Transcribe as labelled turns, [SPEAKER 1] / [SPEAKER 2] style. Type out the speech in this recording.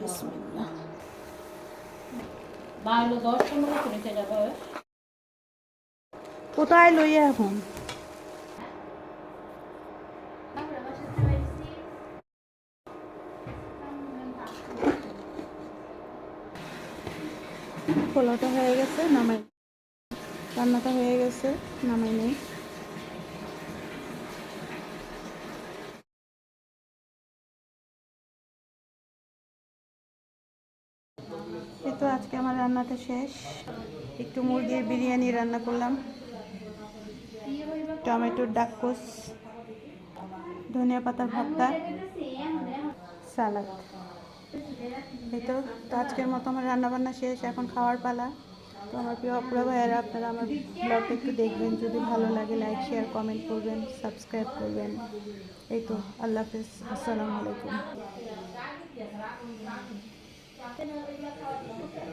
[SPEAKER 1] বিসমিল্লাহ। কোথায় লইয়া এখন? পোলাওটা হয়ে গেছে নামাই রান্নাটা হয়ে গেছে নামাই নেই। এই তো আজকে আমার রান্নাটা শেষ। একটু মুরগির বিরিয়ানি রান্না করলাম। টমেটোর ডাক্কস ধনিয়া পাতার ভর্তা, সালাদ। এই তো আজকের মতো আমার রান্না বান্না শেষ। এখন খাওয়ার পালা। তো আমার প্রিয় অপরা ভাইয়েরা, আপনারা আমার ব্লগটা একটু দেখবেন। যদি ভালো লাগে লাইক শেয়ার কমেন্ট করবেন সাবস্ক্রাইব করবেন। এই তো, আল্লাহ হাফিজ। আসসালামু আলাইকুম। Kenapa dia kalau